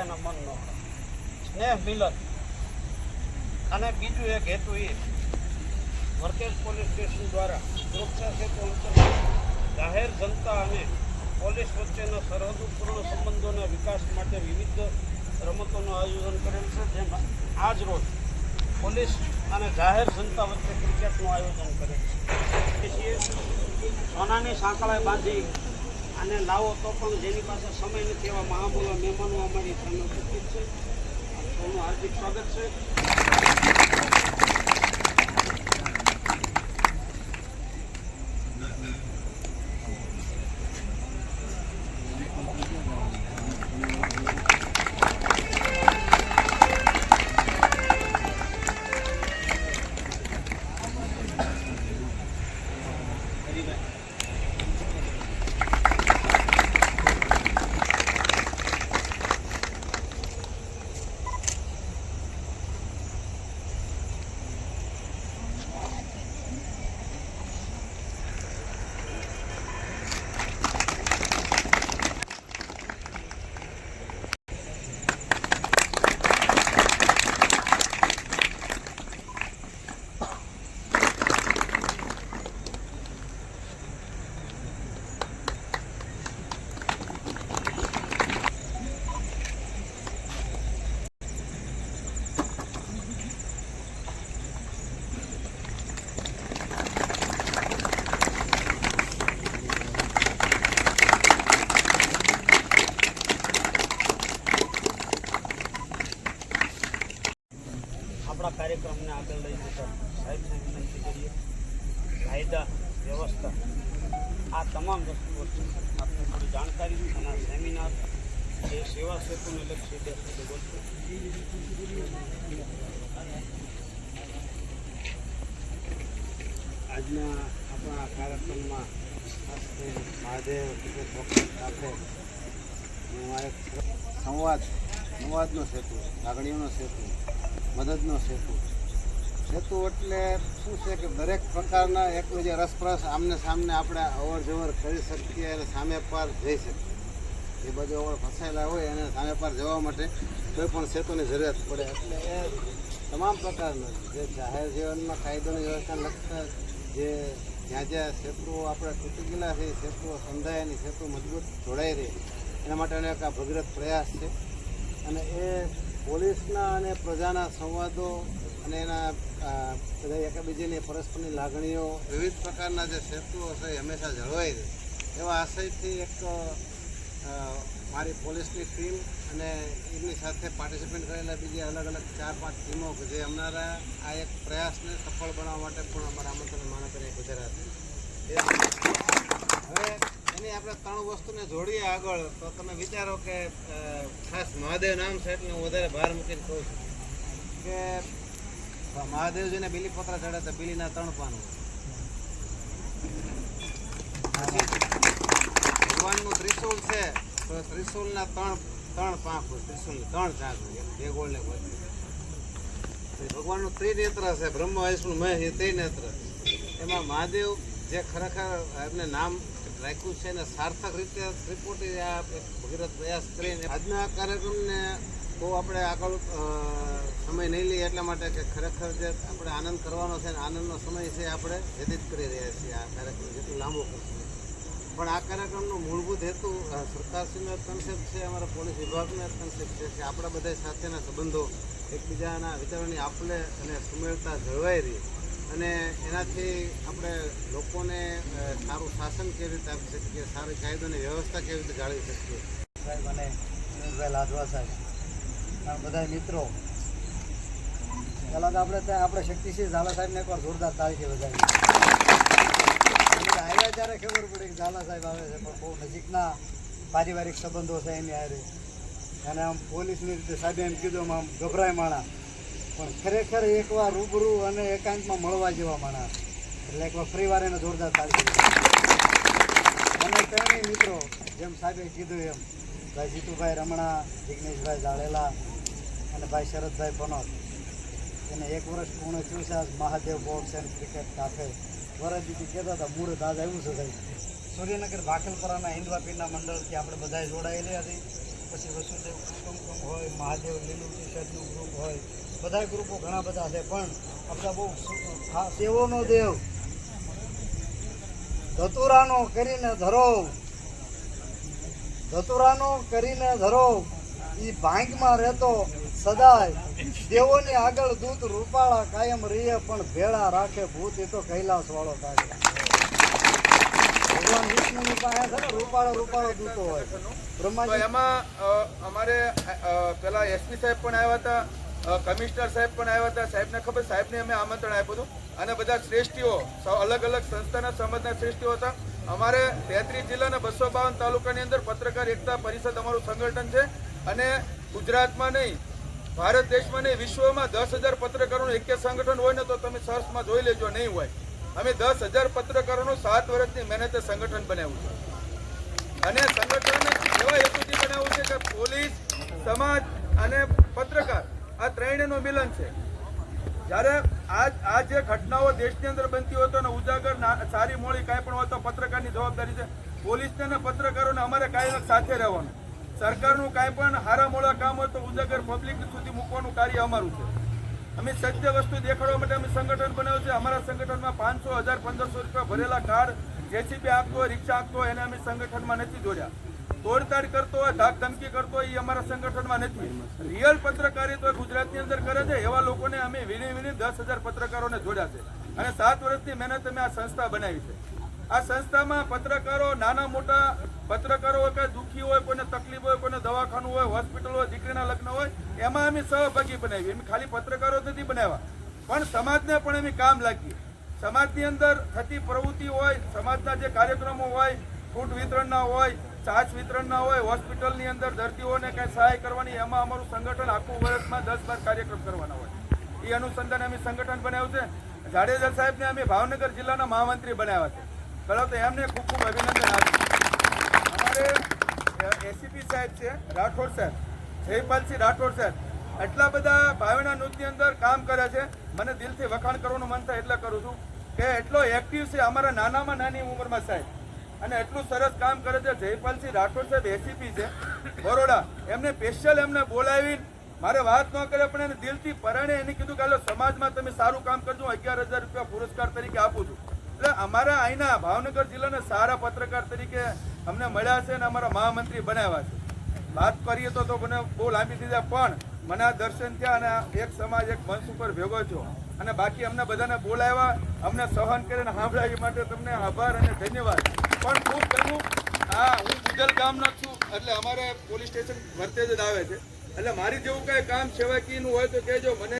એના મનનો સ્નેહ મિલન. અને બીજું એક હેતુ એ વર્તેજ પોલીસ સ્ટેશન દ્વારા સુરક્ષા સેતુ જાહેર જનતા અને પોલીસ વચ્ચેના સરહદપૂર્ણ સંબંધોના વિકાસ માટે વિવિધ રમતોનું આયોજન કરેલ છે. જેમાં આજ રોજ પોલીસ અને જાહેર જનતા વચ્ચે ક્રિકેટનું આયોજન કરેલ છે. સોનાની સાંકળે બાંધી અને લાવો તો પણ જેની પાસે સમય નથી એવા મહામૂલા મહેમાનો અમારી સામે ઉપસ્થિત છે. સૌનું હાર્દિક સ્વાગત છે. આપણા કાર્યક્રમને આગળ લઈ જતા સાહેબને વિનંતી કરીએ. કાયદા, વ્યવસ્થા, આ તમામ વસ્તુઓ છે આપને થોડી જાણકારી અને સેમિનાર જે સેવા સેતુને લક્ષી સુધી આજના આપણા કાર્યક્રમમાં મહાદેવ સાથે આ એક સંવાદ સંવાદનો સેતુ લાગણીઓનો સેતુ મદદનો સેતુ. સેતુ એટલે શું છે કે દરેક પ્રકારના એકબીજા રસપ્રસ આમને સામને આપણે અવર જવર કરી શકીએ અને સામે પાર જઈ શકીએ. એ બાજુ અવર ફસાયેલા હોય એને સામે પાર જવા માટે કોઈ પણ સેતુની જરૂરિયાત પડે. એટલે એ તમામ પ્રકારના જે જાહેર જીવનમાં કાયદોની વ્યવસ્થા લગતા જે જ્યાં જ્યાં સેતુઓ આપણે તૂટી ગયેલા છે, સેતુઓ સંધાય અને સેતુ મજબૂત જોડાઈ રહે. એના માટેનો એક આ ભગીરથ પ્રયાસ છે. અને એ પોલીસના અને પ્રજાના સંવાદો અને એના બધા એકબીજાની પરસ્પરની લાગણીઓ, વિવિધ પ્રકારના જે સેતુઓ છે એ હંમેશા જળવાઈ રહે. એવા આશયથી એક મારી પોલીસની ટીમ અને એમની સાથે પાર્ટિસિપેટ કરેલા બીજી અલગ અલગ ચાર પાંચ ટીમો કે જે અમારા આ એક પ્રયાસને સફળ બનાવવા માટે પણ અમારા આમંત્રણ માન કરે ગુજરાતી. હવે એની આપણે ત્રણ વસ્તુને જોડીએ આગળ, તો તમે વિચારો કે ખાસ મહાદેવ નામ છે એટલે હું વધારે ભાર મૂકીને કહું છું કે મહાદેવજીને બીલીપત્ર ચડે તો બિલીના ત્રણ પાન ભગવાનનું ત્રિશુલ છે, તો ત્રિશુલના ત્રણ ત્રણ પાંખ હોય ત્રિશુલ ત્રણ ચાંક હોય બે ગોળ ને ભગવાનનું ત્રિનેત્ર છે, બ્રહ્મ, વિષ્ણુ, મહેશ ત્રિનેત્ર. એમાં મહાદેવ જે ખરેખર એમને નામ રાખ્યું છે ને સાર્થક રીતે ત્રિપુટી આ ભગીરથ પ્રયાસ કરીને આજના કાર્યક્રમને બહુ આપણે આગળ સમય નહીં લઈએ એટલા માટે કે ખરેખર જે આપણે આનંદ કરવાનો છે ને આનંદનો સમય છે આપણે વ્યતીત કરી રહ્યા છીએ આ કાર્યક્રમ જેટલું લાંબો કરશું. પણ આ કાર્યક્રમનો મૂળભૂત હેતુ સરકારશ્રીનો કન્સેપ્ટ છે, અમારા પોલીસ વિભાગનો કન્સેપ્ટ છે કે આપણા બધા સાથેના સંબંધો એકબીજાના વિચારોની આપલે અને સુમેળતા જળવાઈ રહી. અને એનાથી આપણે લોકોને સારું શાસન કેવી રીતે આપી શકીએ, સારી કાયદોની વ્યવસ્થા કેવી રીતે જાળવી શકીએ? સાહેબ, અને સુનિલભાઈ લાદવા સાહેબ. અને બધા મિત્રો. પહેલાં તો આપણે ત્યાં, આપણે શક્તિસિંહ ઝાલા સાહેબને પણ જોરદાર તારીખે વધારી આવ્યા ત્યારે ખબર પડી કે ઝાલા સાહેબ આવે છે, પણ બહુ નજીકના પારિવારિક સંબંધો છે એની હારે. અને આમ પોલીસની રીતે સાહેબે એમ કીધું આમ ગભરાય માણા. પણ ખરેખર એકવાર રૂબરૂ અને એકાંતમાં મળવા જેવા માણસ. એટલે એકવાર ફ્રી વાર એને જોરદાર તાળી અને ત્રણેય મિત્રો, જેમ સાહેબે કીધું એમ, ભાઈ જીતુભાઈ રમણા, જિગ્નેશભાઈ જાડેલા અને ભાઈ શરદભાઈ પનોત એને એક વર્ષ પૂર્ણ થયું છે Mahadev box and cricket cafe વરદીથી કહેતા હતા મુહૂર્ત આજ આવ્યું છે સાહેબ. સૂર્યનગર ભાખલપરાના હિન્દવા પીરના મંડળથી આપણે બધાએ જોડાયેલી હતી. પછી વસુદેવ કુટુંબ મહાદેવ લીલું ટી ગ્રુપ હોય બધા ગ્રુપો ઘણા બધા છે, પણ આપણા બહુ સેવોનો દેવ. ધતુરાનો કરીને ધરો. ધતુરાનો કરીને ધરો. એ ભાંગમાં રહેતો સદાય. દેવોની આગળ દૂત રૂપાળા કાયમ રહીએ, પણ ભેળા રાખે ભૂત એ તો કૈલાસ વાળો કાઢે ભગવાન વિષ્ણુની પાસે છે ને, રૂપાળો રૂપાળો દૂતો હોય. બ્રહ્માજી એમાં અમારે પેલા એસપી સાહેબ પણ આવ્યા હતા. કમિશનર સાહેબ પણ આવ્યા હતા. સાહેબને ખબર, સાહેબને અમે આમંત્રણ આપ્યું હતું. અને બધા શ્રેષ્ઠીઓ અલગ અલગ સંસ્થાના સમાજના શ્રેષ્ઠીઓ હતા. અમારે તેત્રીસ જિલ્લાના બસો બાવન તાલુકાની અંદર પત્રકાર એકતા પરિષદ અમારું સંગઠન છે. અને ગુજરાતમાં નહીં, ભારત દેશમાં નહીં, વિશ્વમાં દસ હજાર પત્રકારોનું એક સંગઠન હોય ને તો તમે સર્ચમાં જોઈ લેજો, નહીં હોય. અમે દસ હજાર પત્રકારોનું સાત વર્ષની મહેનતે સંગઠન બનાવ્યું છે. અને સંગઠન એવા હેતુથી બનાવ્યું છે કે પોલીસ, સમાજ અને પત્રકાર આ ત્રણેયનું મિલન છે. જ્યારે આ આ જે ઘટનાઓ દેશની અંદર બનતી હોય તો અને ઉજાગર સારી મોડી કાંઈ પણ હોય તો પત્રકારની જવાબદારી છે. પોલીસને અને પત્રકારોને અમારે કાંઈ સાથે રહેવાનું. સરકારનું કાંઈ પણ હારા મોડા કામ હોય તો ઉજાગર પબ્લિક સુધી મૂકવાનું કાર્ય અમારું છે. અમે સત્ય વસ્તુ દેખાડવા માટે અમે સંગઠન બનાવ્યું છે. અમારા સંગઠનમાં પાંચસો, હજાર, પંદરસો રૂપિયા ભરેલા કાર જેસીબી આપતો હોય, રિક્ષા આપતો હોય, એને અમે સંગઠનમાં નથી જોડ્યા. તોડતાડ કરતો હોય ધાક ધમકી કરતો હોય એ અમારા સંગઠનમાં નથી. રિયલ પત્રકારિતા ગુજરાતની અંદર કરે છે, એવા લોકોને અમે વીણી વીણી દસ હજાર પત્રકારોને જોડ્યા છે. અને સાત વર્ષની મહેનત અમે આ સંસ્થા બનાવી છે. આ સંસ્થામાં પત્રકારો, નાના મોટા પત્રકારો હોય કે દુઃખી હોય, કોઈને તકલીફ હોય, કોઈને દવાખાનું હોય, હોસ્પિટલ હોય, દીકરીના લગ્ન હોય, એમાં અમે સહભાગી બનાવી. અમે ખાલી પત્રકારો નથી બનાવ્યા. પણ સમાજને પણ અમે કામ લાગીએ સમાજની અંદર થતી પ્રવૃત્તિ હોય, સમાજના જે કાર્યક્રમો હોય ફૂડ વિતરણના હોય છાશ વિતરણના હોય, હોસ્પિટલની અંદર દર્દીઓને કાંઈ સહાય કરવાની, એમાં અમારું સંગઠન આખું વર્ષમાં દસ બાર કાર્યક્રમ કરવાના હોય. એ અનુસંધાને અમે સંગઠન બનાવ્યું છે. જાડેજા સાહેબને અમે ભાવનગર જિલ્લાના મહામંત્રી બનાવ્યા છે. પહેલાં તો એમને ખૂબ ખૂબ અભિનંદન આપ્યું અમારે એસીપી સાહેબ છે, રાઠોડ સાહેબ, જયપાલસિંહ રાઠોડ સાહેબ, એટલા બધા ભાવના નૃત્યની અંદર કામ કરે છે. મને દિલથી વખાણ કરવાનું મન થાય એટલે કરું છું કે એટલો એક્ટિવ છે અમારા નાનામાં નાની ઉંમરમાં સાહેબ. અને એટલું સરસ કામ કરે છે. જયપાલસિંહ રાઠોડ સાહેબ એસીપી છે. બરોડા, એમને સ્પેશિયલ એમને બોલાવી મારે વાત ન કરે, પણ એને દિલથી પરાણે એને કીધું કે સમાજમાં તમે સારું કામ કરજો અગિયાર હજાર રૂપિયા પુરસ્કાર તરીકે આપું છું. એટલે અમારા અહીંના ભાવનગર જિલ્લાના સારા પત્રકાર તરીકે અમને મળ્યા છે અને અમારા મહામંત્રી બનાવ્યા છે. વાત કરીએ તો તો મને બહુ લાંબી જાય, પણ મને આ દર્શન થયા અને એક સમાજ એક મંચ ઉપર ભેગો છો અને બાકી અમને બધાને બોલાવ્યા, અમને સહન કરીને સાંભળાવી માટે તમને આભાર અને ધન્યવાદ. પણ ખૂબ ગમ્યું હા હું ગુજલ ગામનો છું, એટલે અમારે પોલીસ સ્ટેશન ભરતે જ આવે છે. એટલે મારી જેવું કાંઈ કામ સેવાકીનું હોય તો કહેજો, મને